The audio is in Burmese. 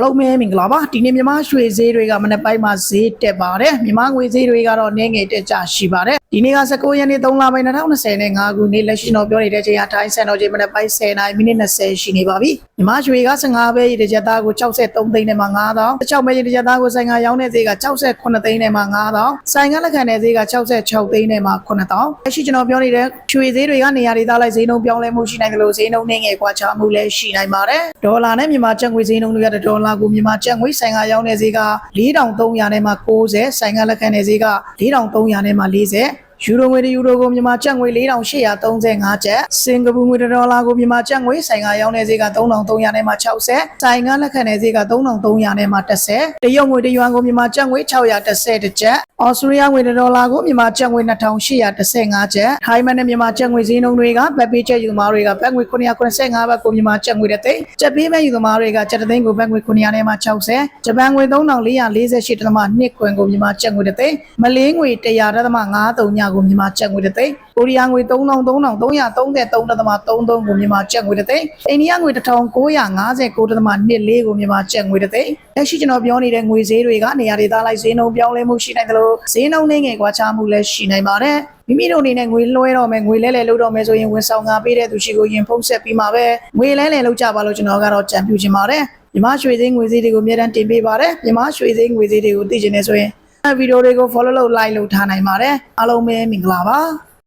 အားလုံးပဲမင်္ဂလာပါဒီနေ့မြန်မာရွှေဈေးတွေကမနေ့ပိုင်းမှာဈေးတက်ပါတယ်မြန်မာငွေဈေးတွေကတော့နည်းငယ်တက်ကြရှိပါတယ်ဒီနေ့က19ရက်နေ့3လပိုင်း2025ခုနေ့လက်ရှိတော့ပြောနေတဲ့ချိန်ကထိုင်းစံတော်ချိန်မနေ့ပိုင်း10နာရီမိနစ်20ရှိနေပါပြီမြန်မာရွှေက15ပဲရည်တစ်ချက်သားကို63သိန်းနဲ့မှ9000တခြားပဲရည်တစ်ချက်သားကိုဆိုင်ကရောင်းတဲ့ဈေးက68သိန်းနဲ့မှ9000ဆိုင်ကလက်ခံတဲ့ဈေးက66သိန်းနဲ့မှ9000လက်ရှိကျွန်တော်ပြောနေတဲ့ရွှေဈေးတွေကနေရာဒေသလိုက်ဈေးနှုန်းပြောင်းလဲမှုရှိနိုင်တယ်လို့ဈေးနှုန်းနည်းငယ်ကွာခြားမှုလည်းရှိနိုင်ပါတယ်ဒေါ်လာနဲ့မြန်မာကျပ်ငွေဈေးနှုန်းတွေကဒေါ်လာကိုမြန်မာကျပ်ငွေဆိုင်ကရောင်းတဲ့ဈေးက4300နဲ့မှ90ဆိုင်ကလက်ခံတဲ့ဈေးက4300နဲ့မှ40 ယူရိုငွေတယူရိုကိုမြန်မာကျပ်ငွေ4835ကျပ်စင်ကာပူငွေတစ်ဒေါ်လာကိုမြန်မာကျပ်ငွေဆိုင်ကရောင်းတဲ့ဈေးက3300နဲ့မှ60ဆိုင်ကလက်ခံတဲ့ဈေးက3300နဲ့မှ30တရုတ်ငွေတယွမ်ကိုမြန်မာကျပ်ငွေ630ကျပ်အော်စတြေးလျငွေတစ်ဒေါ်လာကိုမြန်မာကျပ်ငွေ2815ကျပ်ထိုင်းမန်နဲ့မြန်မာကျပ်ငွေဈေးနှုန်းတွေကဘက်ပေးချက်ယူသမားတွေကဘက်ငွေ995ဘတ်ကိုမြန်မာကျပ်ငွေတစ်သိန်းကျပ်ပေးမဲ့ယူသမားတွေကကျပ်တစ်သိန်းကိုဘက်ငွေ900နဲ့မှ60ဂျပန်ငွေ3448တသမ2ခွင်ကိုမြန်မာကျပ်ငွေတစ်သိန်းမလေးငွေ100တသမ53ညကိုမြန်မာကျပ်ငွေတစ်သိန်းကိုရီးယားငွေ3333တသမ33ကိုမြန်မာကျပ်ငွေတစ်သိန်းအိန္ဒိယငွေ1959တသမ24ကိုမြန်မာကျပ်ငွေတစ်သိန်းလက်ရှိကျွန်တော်ပြောနေတဲ့ငွေဈေးတွေကနေရာဒေသလိုက်ဈေးနှုန်းပြောင်းလဲမှုရှိနိုင်တယ်လို့ဈေးနှုန်းနှိမ့်ငယ်ကွာခြားမှုလည်းရှိနိုင်ပါတယ်မိမိတို့အနေနဲ့ငွေလွှဲတော့မယ်ငွေလဲလဲလုပ်တော့မယ်ဆိုရင်ဝန်ဆောင်ငါပေးတဲ့သူရှိကိုရင်ဖုံးဆက်ပြီးမှပဲငွေလဲလဲလုပ်ကြပါလို့ကျွန်တော်ကတော့ကြံပြူချင်ပါတယ်မြမရွှေသေးငွေသေးတွေကိုအများတန်းတင်ပေးပါတယ်မြမရွှေသေးငွေသေးတွေကိုသိချင်နေဆိုရင် ဗီဒီယိုတွေကို follow လုပ် like လုပ်ထားနိုင်ပါတယ်အားလုံးပဲမင်္ဂလာပါ